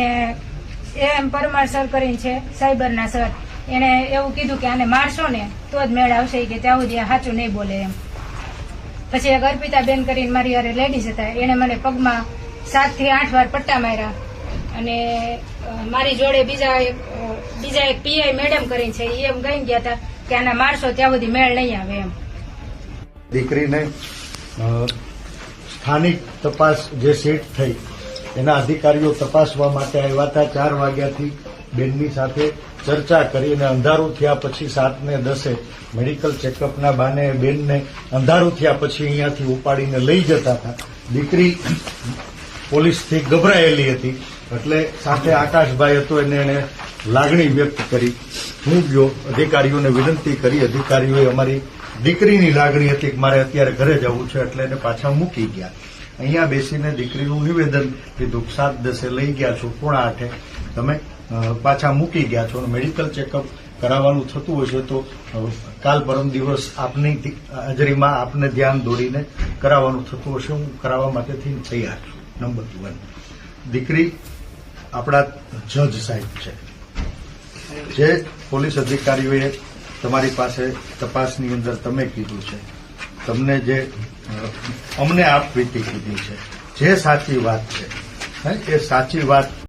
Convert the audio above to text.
એમ Parmar sir કરીને છે, સાયબરના sir. એને એવું કીધું કે આને મારશો ને, તો જ મેળ આવશે કે ત્યાં સુધી સાચું નહીં બોલે એમ. પછી એક અર્પિતા બેન કરીને મારી હારે લેડીઝ હતા એને મને પગમાં સાતથી આઠ વાર પટ્ટા માર્યા. અને મારી જોડે બીજા એક બીજા એક પીઆઈ મેડમ કરીને છે એ એમ કહી ગયા હતા કે આના મારશો, ત્યાં સુધી મેળ નહીં આવે એમ. દીકરીને સ્થાનિક તપાસ જે સીટ થઈ એના અધિકારીઓ તપાસવા માટે આવ્યા હતા. ચાર વાગ્યાથી બેનની સાથે ચર્ચા કરી અને અંધારું થયા પછી સાતને દસે મેડિકલ ચેકઅપના બાને બેનને અંધારું થયા પછી અહીંયાથી ઉપાડીને લઈ જતા હતા. દીકરી પોલીસથી ગભરાયેલી હતી. એટલે સાથે આકાશભાઈ હતો એને એને લાગણી વ્યક્ત કરી. હું ગયો. અધિકારીઓને વિનંતી કરી. અધિકારીઓએ અમારી દીકરીની લાગણી હતી કે મારે અત્યારે ઘરે જવું છે એટલે એને પાછા મૂકી ગયા. અહીંયા બેસીને દીકરીનું નિવેદન કીધું સાત દસે લઈ ગયા છો પોણા આઠે તમે પાછા મૂકી ગયા છો મેડિકલ ચેકઅપ કરાવવાનું થતું હશે તો કાલ પરમ દિવસ આપની હાજરીમાં આપને ધ્યાન દોડીને કરાવવાનું થતું હશે. હું કરાવવા માટેથી તૈયાર છું. Number one. દીકરી આપણા જજ સાહેબ છે. જે પોલીસ અધિકારીઓએ તમારી પાસે તપાસની અંદર તમે કીધું છે. તમને જે અ, આપ વીતી કીધી છે. જે સાચી વાત છે એ સાચી વાત